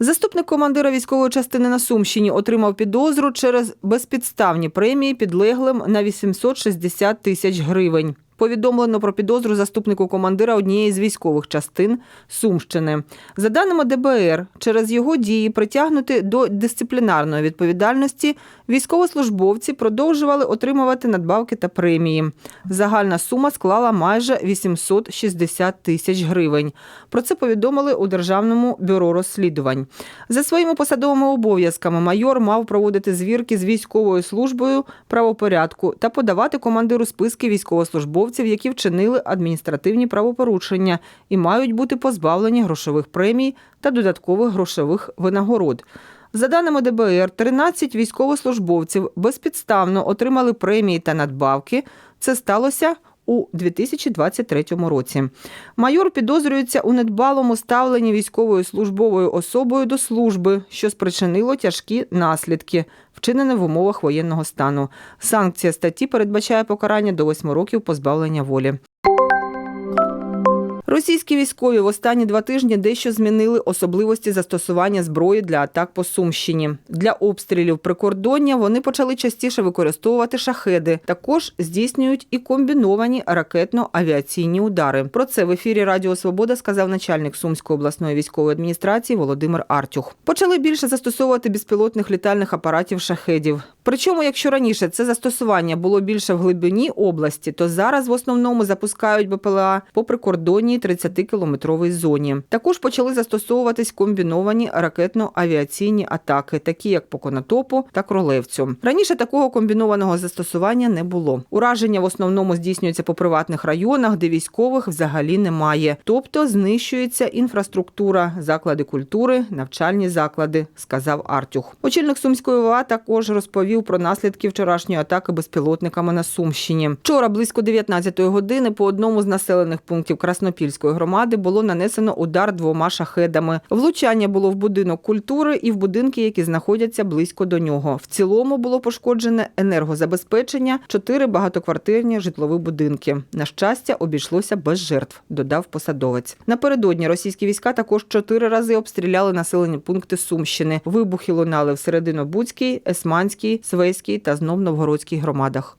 Заступник командира військової частини на Сумщині отримав підозру через безпідставні премії підлеглим на 860 тисяч гривень. Повідомлено про підозру заступнику командира однієї з військових частин Сумщини. За даними ДБР, через його дії притягнути до дисциплінарної відповідальності військовослужбовці продовжували отримувати надбавки та премії. Загальна сума склала майже 860 тисяч гривень. Про це повідомили у Державному бюро розслідувань. За своїми посадовими обов'язками майор мав проводити звірки з військовою службою правопорядку та подавати командиру списки військовослужбовців, які вчинили адміністративні правопорушення і мають бути позбавлені грошових премій та додаткових грошових винагород. За даними ДБР, 13 військовослужбовців безпідставно отримали премії та надбавки. Це сталося у 2023 році. Майор підозрюється у недбалому ставленні військовою службовою особою до служби, що спричинило тяжкі наслідки, вчинене в умовах воєнного стану. Санкція статті передбачає покарання до 8 років позбавлення волі. Російські військові в останні два тижні дещо змінили особливості застосування зброї для атак по Сумщині. Для обстрілів прикордоння вони почали частіше використовувати шахеди. Також здійснюють і комбіновані ракетно-авіаційні удари. Про це в ефірі Радіо Свобода сказав начальник Сумської обласної військової адміністрації Володимир Артюх. Почали більше застосовувати безпілотних літальних апаратів шахедів. Причому, якщо раніше це застосування було більше в глибині області, то зараз в основному запускають БПЛА по прикордонній 30-кілометровій зоні. Також почали застосовуватись комбіновані ракетно-авіаційні атаки, такі як по Конотопу та Кролевцю. Раніше такого комбінованого застосування не було. Ураження в основному здійснюється по приватних районах, де військових взагалі немає. Тобто знищується інфраструктура, заклади культури, навчальні заклади, сказав Артюх. Очільник Сумської ОВА також розповів про наслідки вчорашньої атаки безпілотниками на Сумщині. Вчора близько 19-ї години по одному з населених пунктів Краснопільської громади було нанесено удар двома шахедами. Влучання було в будинок культури і в будинки, які знаходяться близько до нього. В цілому було пошкоджене енергозабезпечення, чотири багатоквартирні житлові будинки. На щастя, обійшлося без жертв, додав посадовець. Напередодні російські війська також чотири рази обстріляли населені пункти Сумщини. Вибухи лунали в Серединобудській, Есманській, Свейській та знов Новгородській громадах.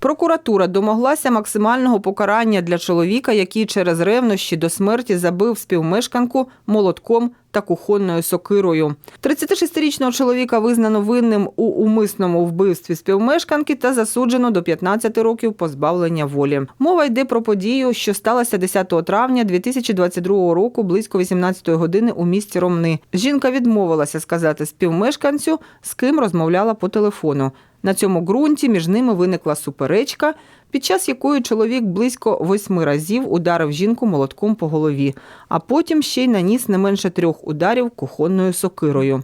Прокуратура домоглася максимального покарання для чоловіка, який через ревнощі до смерті забив співмешканку молотком та кухонною сокирою. 36-річного чоловіка визнано винним у умисному вбивстві співмешканки та засуджено до 15 років позбавлення волі. Мова йде про подію, що сталася 10 травня 2022 року близько 18 години у місті Ромни. Жінка відмовилася сказати співмешканцю, з ким розмовляла по телефону. На цьому ґрунті між ними виникла суперечка, під час якої чоловік близько восьми разів ударив жінку молотком по голові, а потім ще й наніс не менше трьох ударів кухонною сокирою.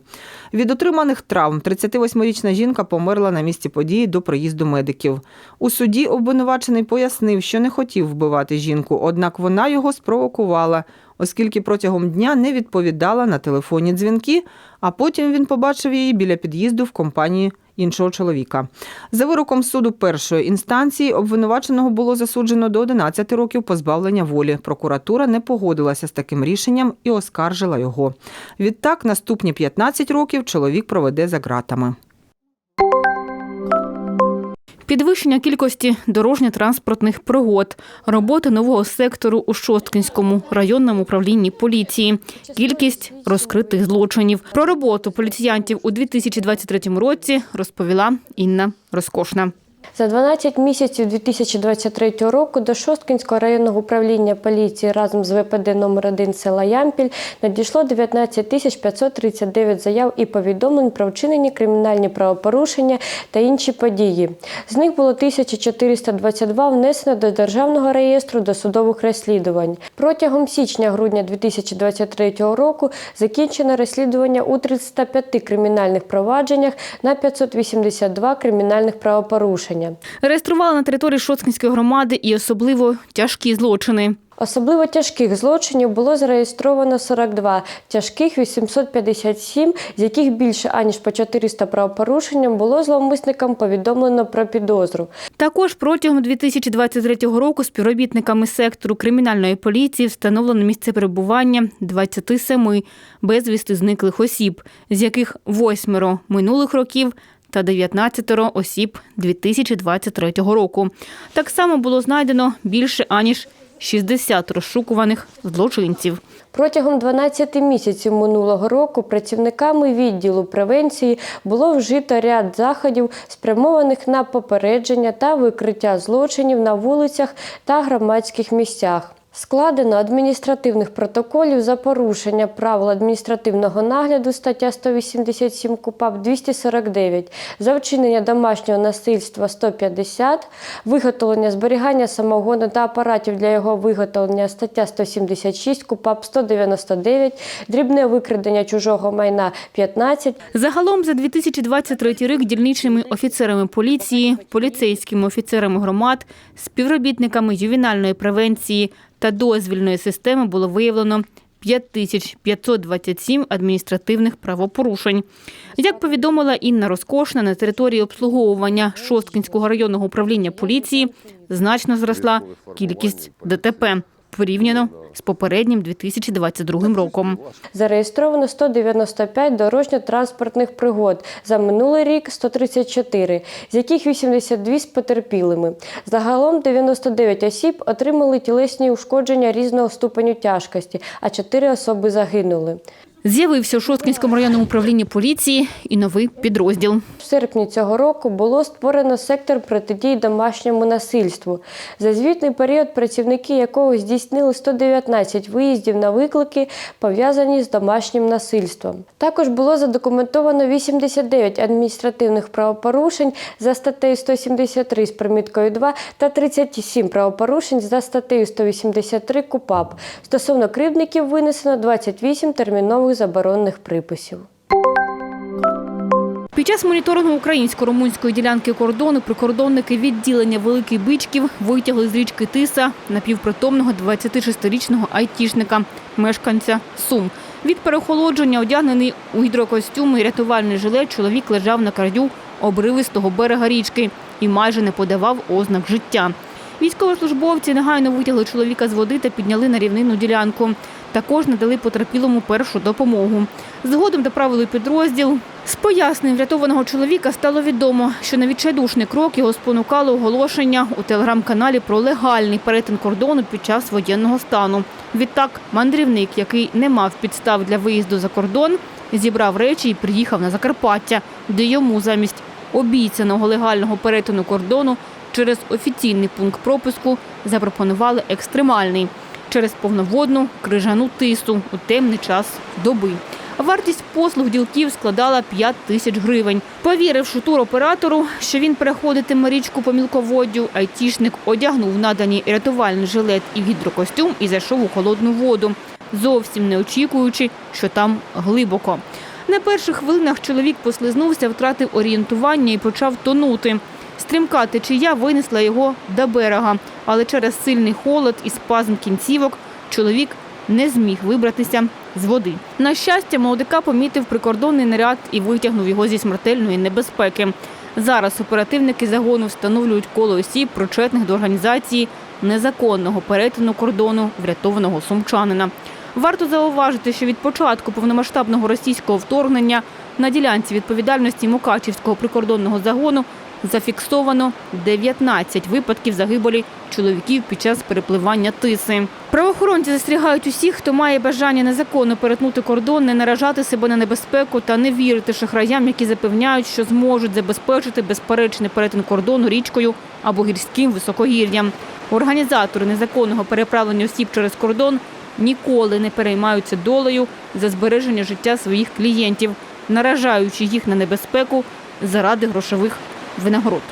Від отриманих травм 38-річна жінка померла на місці події до приїзду медиків. У суді обвинувачений пояснив, що не хотів вбивати жінку, однак вона його спровокувала, оскільки протягом дня не відповідала на телефонні дзвінки, а потім він побачив її біля під'їзду в компанії іншого чоловіка. За вироком суду першої інстанції обвинуваченого було засуджено до 11 років позбавлення волі. Прокуратура не погодилася з таким рішенням і оскаржила його. Відтак, наступні 15 років чоловік проведе за ґратами. Підвищення кількості дорожньо-транспортних пригод, робота нового сектору у Шосткинському районному управлінні поліції, кількість розкритих злочинів. Про роботу поліціянтів у 2023 році розповіла Інна Розкошна. За 12 місяців 2023 року до Шосткинського районного управління поліції разом з ВПД номер 1 села Ямпіль надійшло 19 тисяч 539 заяв і повідомлень про вчинені кримінальні правопорушення та інші події. З них було 1422 внесено до Державного реєстру досудових розслідувань. Протягом січня-грудня 2023 року закінчено розслідування у 305 кримінальних провадженнях на 582 кримінальних правопорушення. Реєстрували на території Шоцкінської громади і особливо тяжкі злочини. Особливо тяжких злочинів було зареєстровано 42, тяжких 857, з яких більше аніж по 400 правопорушенням було зловмисникам повідомлено про підозру. Також протягом 2023 року співробітниками сектору кримінальної поліції встановлено місце перебування 27 безвісти зниклих осіб, з яких восьмеро минулих років та 19 осіб 2023 року. Так само було знайдено більше аніж 60 розшукуваних злочинців. Протягом 12 місяців минулого року працівниками відділу превенції було вжито ряд заходів, спрямованих на попередження та викриття злочинів на вулицях та громадських місцях. Складено адміністративних протоколів за порушення правил адміністративного нагляду стаття 187 КУПАП 249, за вчинення домашнього насильства 150, виготовлення зберігання самогону та апаратів для його виготовлення стаття 176 КУПАП 199, дрібне викрадення чужого майна 15, Загалом за 2023 рік дільничними офіцерами поліції, поліцейськими офіцерами громад, співробітниками ювенальної превенції та дозвільної системи було виявлено 5527 адміністративних правопорушень. Як повідомила Інна Розкошна, на території обслуговування Шосткінського районного управління поліції значно зросла кількість ДТП порівняно з попереднім 2022 роком. Зареєстровано 195 дорожньо-транспортних пригод. За минулий рік 134, з яких 82 з потерпілими. Загалом 99 осіб отримали тілесні ушкодження різного ступеню тяжкості, а 4 особи загинули. З'явився у Шосткінському районному управлінні поліції і новий підрозділ. В серпні цього року було створено сектор протидії домашньому насильству. За звітний період працівники якого здійснили 119 виїздів на виклики, пов'язані з домашнім насильством. Також було задокументовано 89 адміністративних правопорушень за статтею 173 з приміткою 2 та 37 правопорушень за статтею 183 КУПАП. Стосовно кривдників винесено 28 термінових заборонних приписів. Під час моніторингу українсько-румунської ділянки кордону прикордонники відділення Великий Бичків витягли з річки Тиса напівпритомного 26-річного айтішника, мешканця Сум. Від переохолодження, одягнений у гідрокостюм і рятувальний жилет, чоловік лежав на краю обривистого берега річки і майже не подавав ознак життя. Військовослужбовці негайно витягли чоловіка з води та підняли на рівнинну ділянку. Також надали потерпілому першу допомогу. Згодом доправили підрозділ. З пояснень врятованого чоловіка стало відомо, що на відчайдушний крок його спонукало оголошення у телеграм-каналі про легальний перетин кордону під час воєнного стану. Відтак, мандрівник, який не мав підстав для виїзду за кордон, зібрав речі і приїхав на Закарпаття, де йому замість обіцяного легального перетину кордону через офіційний пункт пропуску запропонували екстремальний через повноводну крижану тису у темний час доби. Вартість послуг ділків складала 5 тисяч гривень. Повіривши туроператору, що він переходитиме річку по мілководдю, айтішник одягнув наданий рятувальний жилет і гідрокостюм і зайшов у холодну воду, зовсім не очікуючи, що там глибоко. На перших хвилинах чоловік послизнувся, втратив орієнтування і почав тонути. Стрімка течія винесла його до берега, але через сильний холод і спазм кінцівок чоловік не зміг вибратися з води. На щастя, молодика помітив прикордонний наряд і витягнув його зі смертельної небезпеки. Зараз оперативники загону встановлюють коло осіб, причетних до організації незаконного перетину кордону врятованого сумчанина. Варто зауважити, що від початку повномасштабного російського вторгнення на ділянці відповідальності Мукачівського прикордонного загону зафіксовано 19 випадків загибелі чоловіків під час перепливання тиси. Правоохоронці застерігають усіх, хто має бажання незаконно перетнути кордон, не наражати себе на небезпеку та не вірити шахраям, які запевняють, що зможуть забезпечити безперечний перетин кордону річкою або гірським високогір'ям. Організатори незаконного переправлення осіб через кордон ніколи не переймаються долею за збереження життя своїх клієнтів, наражаючи їх на небезпеку заради грошових винагород.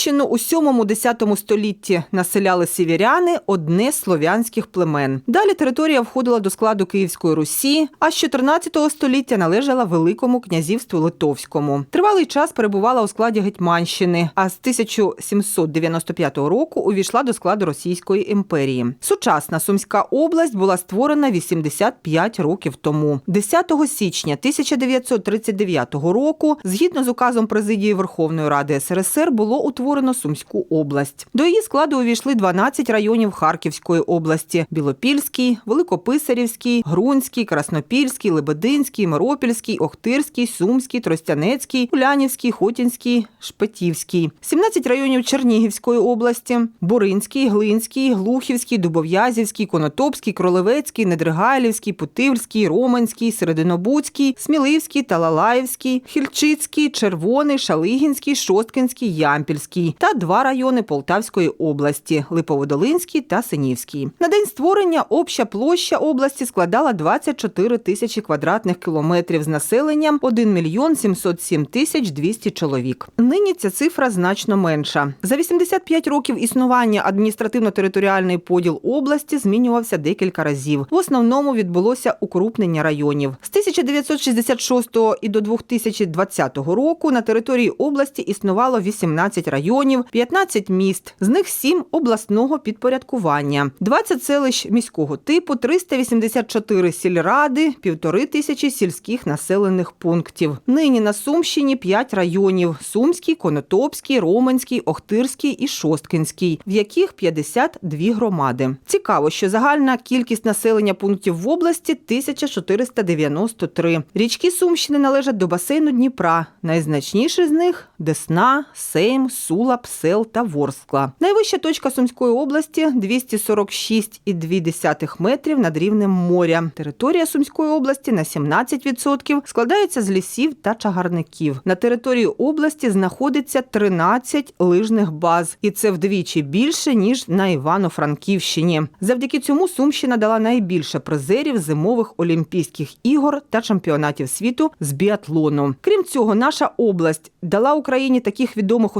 Сумщину у 7-10 столітті населяли сівіряни одне з слов'янських племен. Далі територія входила до складу Київської Русі, а з 14 століття належала Великому князівству Литовському. Тривалий час перебувала у складі Гетьманщини, а з 1795 року увійшла до складу Російської імперії. Сучасна Сумська область була створена 85 років тому. 10 січня 1939 року, згідно з указом президії Верховної Ради СРСР, було утворено Сумську область. До її складу увійшли 12 районів Харківської області: Білопільський, Великописарівський, Грунський, Краснопільський, Лебединський, Миропільський, Охтирський, Сумський, Тростянецький, Улянівський, Хотінський, Шпетівський, 17 районів Чернігівської області: Буринський, Глинський, Глухівський, Дубов'язівський, Конотопський, Кролевецький, Недригайлівський, Путивльський, Романський, Серединобудський, Сміливський, Талалаївський, Хільчицький, Червоний, Шалигінський, Шосткинський, Ямпільський та два райони Полтавської області Липоводолинський та Синівський. На день створення обща площа області складала 24 тисячі квадратних кілометрів з населенням 1 мільйон 707 тисяч 200 чоловік. Нині ця цифра значно менша. За 85 років існування адміністративно-територіальний поділ області змінювався декілька разів. В основному відбулося укрупнення районів. З 1966 і до 2020 року на території області існувало 18 районів, 15 міст, з них 7 обласного підпорядкування, 20 селищ міського типу, 384 сільради, півтори тисячі сільських населених пунктів. Нині на Сумщині 5 районів: Сумський, Конотопський, Романський, Охтирський і Шосткинський, в яких 52 громади. Цікаво, що загальна кількість населення пунктів в області 1493. Річки Сумщини належать до басейну Дніпра. Найзначніші з них Десна, Сейм, Сула, Псел та Ворскла. Найвища точка Сумської області 246,2 метрів над рівнем моря. Територія Сумської області на 17% складається з лісів та чагарників. На території області знаходиться 13 лижних баз, і це вдвічі більше ніж на Івано-Франківщині. Завдяки цьому Сумщина дала найбільше призерів зимових олімпійських ігор та чемпіонатів світу з біатлону. Крім цього, наша область дала Україні таких відомих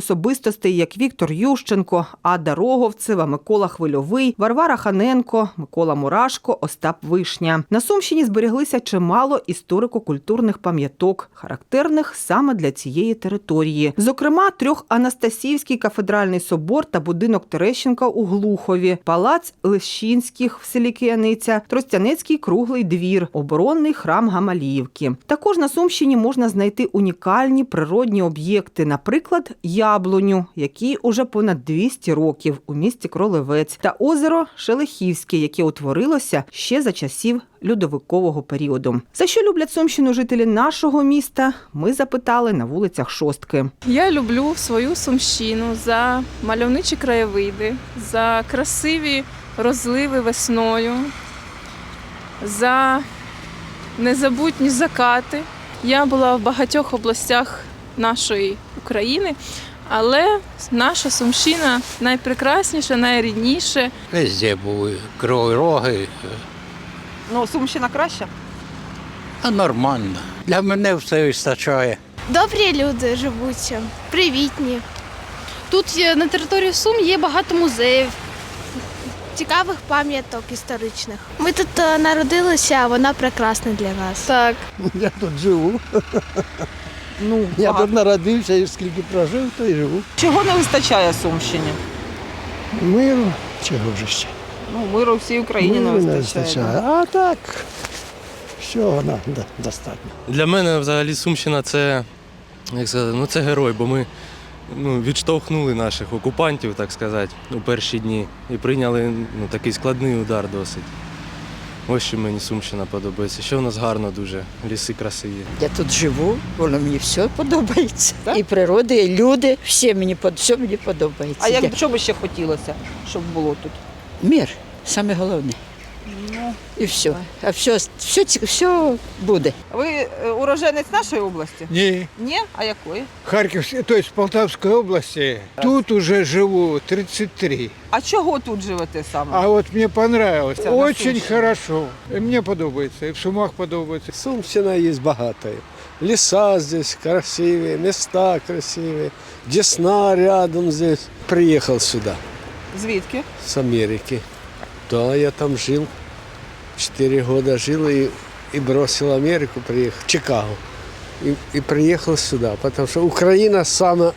особистостей, як Віктор Ющенко, Ада Роговцева, Микола Хвильовий, Варвара Ханенко, Микола Мурашко, Остап Вишня. На Сумщині збереглися чимало історико-культурних пам'яток, характерних саме для цієї території. Зокрема, трьох Анастасівський кафедральний собор та будинок Терещенка у Глухові, палац Лещинських в селі Кияниця, Тростянецький круглий двір, оборонний храм Гамаліївки. Також на Сумщині можна знайти унікальні природні об'єкти, наприклад, яблуню, який уже понад 200 років у місті Кролевець, та озеро Шелехівське, яке утворилося ще за часів льодовикового періоду. За що люблять Сумщину жителі нашого міста? Ми запитали на вулицях Шостки. Я люблю свою сумщину за мальовничі краєвиди, за красиві розливи весною, за незабутні закати. Я була в багатьох областях нашої України, але наша сумщина найпрекрасніша, найрідніша. Везде були криві роги, Ну, Сумщина краща. а нормально. Для мене все вистачає. Добрі люди живуть, привітні. Тут є- на території Сум є багато музеїв, цікавих пам'яток історичних. Ми тут е, народилися, а вона прекрасна для нас. Так. Я тут живу. Ну, Я багато. тут народився і скільки прожив, то і живу. чого не вистачає Сумщині? Миру, чого вже ще? Ну, миру всій Україні Миру не вистачає. А так, всього нам до- достатньо. Для мене взагалі Сумщина це, як сказати, ну це герой, бо ми ну, відштовхнули наших окупантів, так сказати, у перші дні і прийняли ну, такий складний удар досить. Ось що мені Сумщина подобається. Що в нас гарно дуже, ліси красиві. Я тут живу, воно мені все подобається. І природа, і люди, все мені, все мені подобається. А як Я- що би ще хотілося, щоб було тут? Мір, саме головне. Ну, І все. А все, все, все буде. Ви е, уроженець нашої області? Ні, Ні? А якої? Харківської, тобто Полтавської області. Тут уже живу 33. А чого тут живете саме? А от мені понравилось. Це на Очень Сумщині. хорошо. І мені подобається, і в Сумах подобається. Сумщина є багата. Леса здесь красивые, места красивые. Десна рядом здесь. Приехал сюда, Звідки? с Америки. Да, я там жил. Четыре года жил и, и бросил Америку, приехал в Чикаго. И, и приехал сюда, потому что Украина самая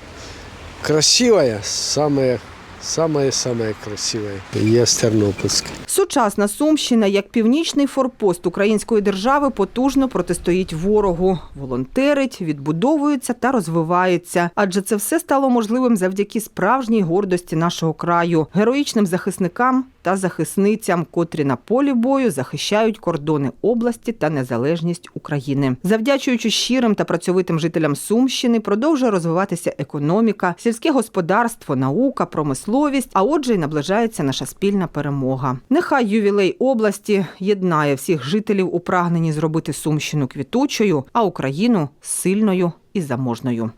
красивая, самая, самая-самая красивая. Я с Тернопольска. Сучасна Сумщина, як північний форпост української держави, потужно протистоїть ворогу, волонтерить, відбудовується та розвивається. Адже це все стало можливим завдяки справжній гордості нашого краю, героїчним захисникам та захисницям, котрі на полі бою захищають кордони області та незалежність України. Завдячуючи щирим та працьовитим жителям Сумщини, продовжує розвиватися економіка, сільське господарство, наука, промисловість. А отже, й наближається наша спільна перемога. Нехай ювілей області єднає всіх жителів у прагненні зробити Сумщину квітучою, а Україну сильною і заможною.